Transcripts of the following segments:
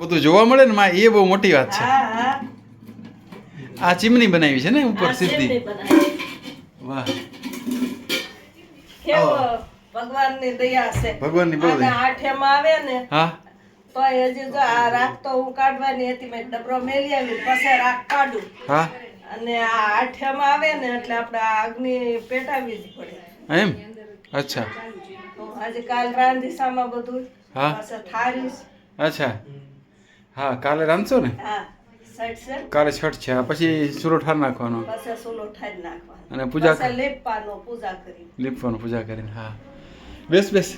બધું જોવા મળે ને માં એ બહુ મોટી વાત છે. હા હા. આ ચીમની બનાવી છે ને ઉપર સીધી. વાહ. કેવું ભગવાનની દયા છે. ભગવાનની બહુ દયા. આઠેમ આવે ને હા. તો જો આ રાખ તો હું કાઢવાની હતી મેં ડબરો મેલી આવી પછી રાખ કાઢું. હા. અને આ આઠેમ આવે ને એટલે આપણે આગની પેટાવી જ પડે. એમ? અચ્છા. આજે કાલ રાંધીસામાં બધું. હા. થારી અચ્છા. હા કાલે રાંધશો ને? કાલે છઠ છે. આ પછી સુરો ઠાર નાખવાનો. અને પૂજા લીપવાનો લેપવાનો પૂજા કરી પૂજા કરીને હા. બેસ બેસ.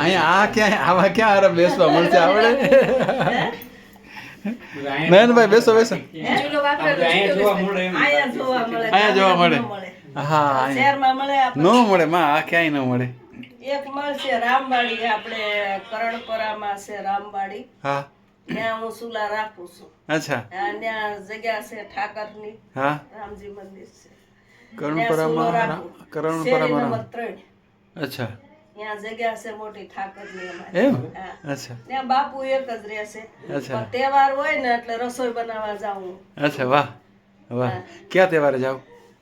અહીંયા આ ક્યાં આવા ક્યાં આરામ બેસવા મળશે આવડે નયનભાઈ બેસો બેસો. અહીંયા જોવા મળે હા અહીંયા. ન મળે માં આ ક્યાંય ન મળે. એક મળશે રામવાડી આપણે કરણપરામાં છે રામવાડી. હા. ત્યાં હું સુલા રાખું છું. અચ્છા. ત્યાં જગ્યા છે ઠાકરની. હા. રામજી મંદિર છે. કરણપરામાં કરણપરામાં નંબર રામ. ત્રણ. અચ્છા. ત્યાં જગ્યા છે મોટી ઠાકરની એમ? અચ્છા. ત્યાં બાપુ એક જ રહેશે અચ્છા. તહેવાર હોય ને એટલે રસોઈ બનાવવા જાઉં અચ્છા વાહ વાહ. ક્યાં તહેવારે જાવ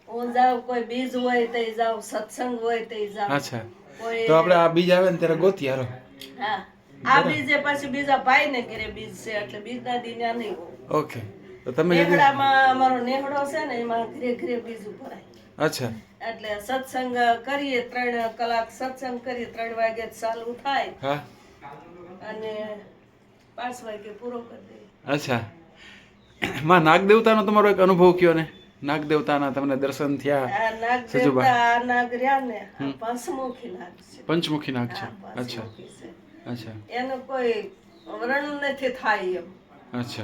હું જાઉં કોઈ બીજ હોય તે જાઉં સત્સંગ હોય તે જાઉં. અચ્છા. તો આપણે આ બીજ આવે ને ત્યારે ગોતી હા. આ બીજે પછી બીજા ભાઈ ને ઘરે બીજ છે એટલે બીજના દી ત્યાં નહીં ઓકે. તો તમે નેહડામાં અમારો નેહડો છે ને એમાં ઘરે ઘરે બીજ ભરાય. અચ્છા. એટલે સત્સંગ કરીએ ત્રણ કલાક સત્સંગ કરીએ ત્રણ વાગે ચાલુ થાય. હા. અને પાંચ વાગે પૂરો કરી દઈએ. અચ્છા. માં નાગ દેવતાનો તમારો એક અનુભવ કયો ને? નાગ દેવતાના તમને દર્શન થયા. સજુબા. નાગ રહ્યા ને પંચમુખી નાગ છે. પંચમુખી નાગ છે. અચ્છા. છે. અચ્છા. એનું કોઈ વર્ણન નથી થાય એમ. અચ્છા.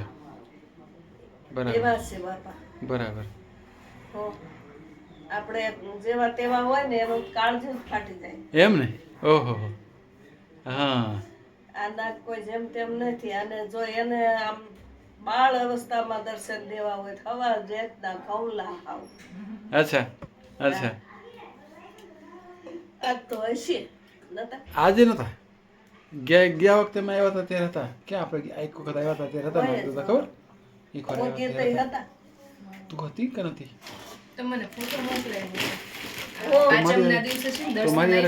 બરાબર. એવા છે બાપા. બરાબર. આપણે જેવા તેવા હોય ને એનું કાળજું ફાટી જાય. એમ ને? ઓહો. હા. આના કોઈ જેમ તેમ નથી. અને જો એને આમ બાળ અવસ્થામાં દર્શન દેવા હોય થવા જેતના કૌલા હાવ. અચ્છા. અચ્છા. આ તો હશે. નતા? આજે નતા? ગયા ગયા વખતે મેં આવ્યા હતા ત્યારે હતા ક્યાં આપણે એક વખત આવ્યા હતા ત્યારે હતા નાગ હતા ખબર એક વાર આવ્યા હતા. તું હતી કે નથી તમને ફોટો મોકલાય તમારી